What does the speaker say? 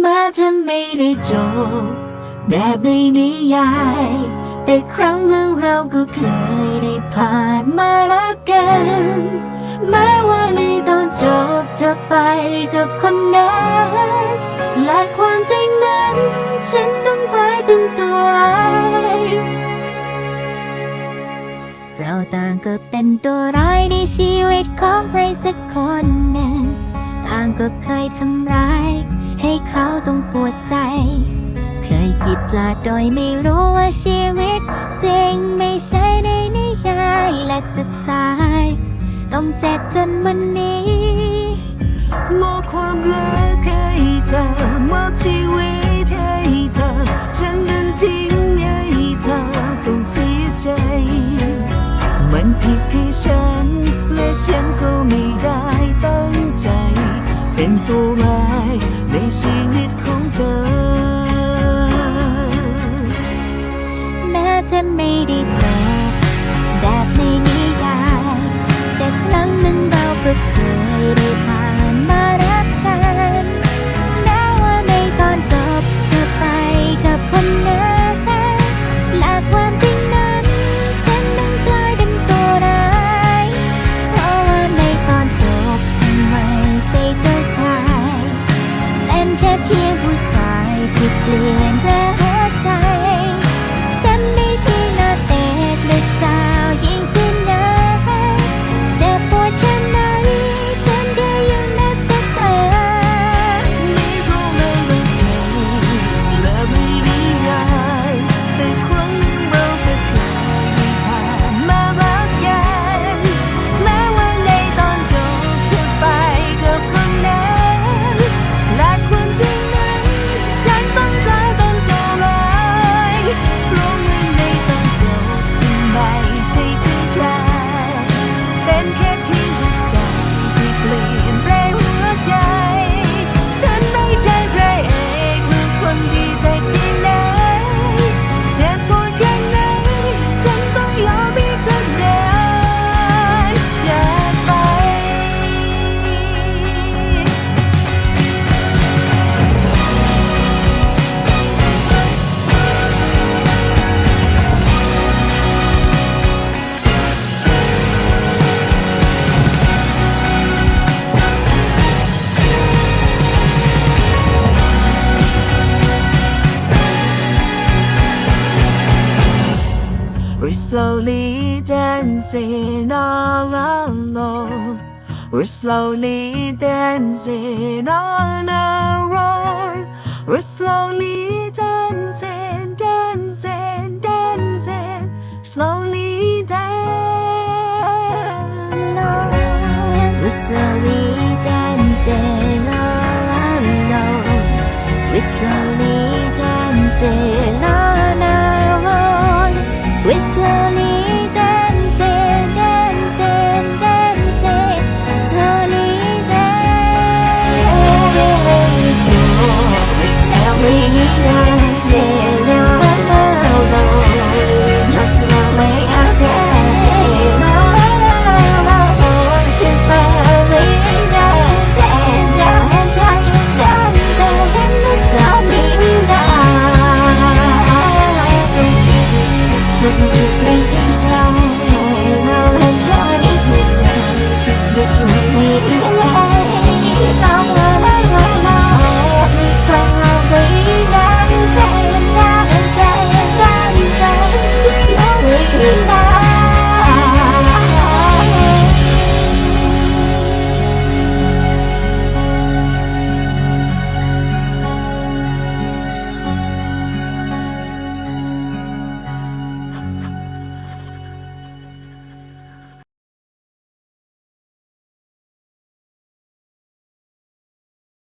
แม้จะไม่ได้จบแบบในนิยาย แต่ครั้งหนึ่งเราก็เคยได้ผ่านมารักกันแม้ว่าในตอนจบจะไปกับคนนั้นและความจริงนั้น ฉันต้องกลายเป็นตัวร้ายเราต่างก็เป็นตัวร้ายในชีวิตของใครสักคนหนึ่งต่างก็เคยทำร้าย ให้เขาต้องปวดใจ เคยคิดพลาดโดยไม่รู้ว่าชีวิต จริงไม่ใช่ในนิยายและสุดท้าย ต้องเจ็บจนวันนี้มอบความรักให้เธอมอบชีวิตให้เธอ ฉันนั้นทิ้งให้เธอต้องเสียใจ มันผิดที่ฉัน เป็นตัวร้ายในชีวิตของเธอ แม้จะไม่ได้เจอ We're slowly dancing all alone. We're slowly dancing on our own. We're slowly dancing.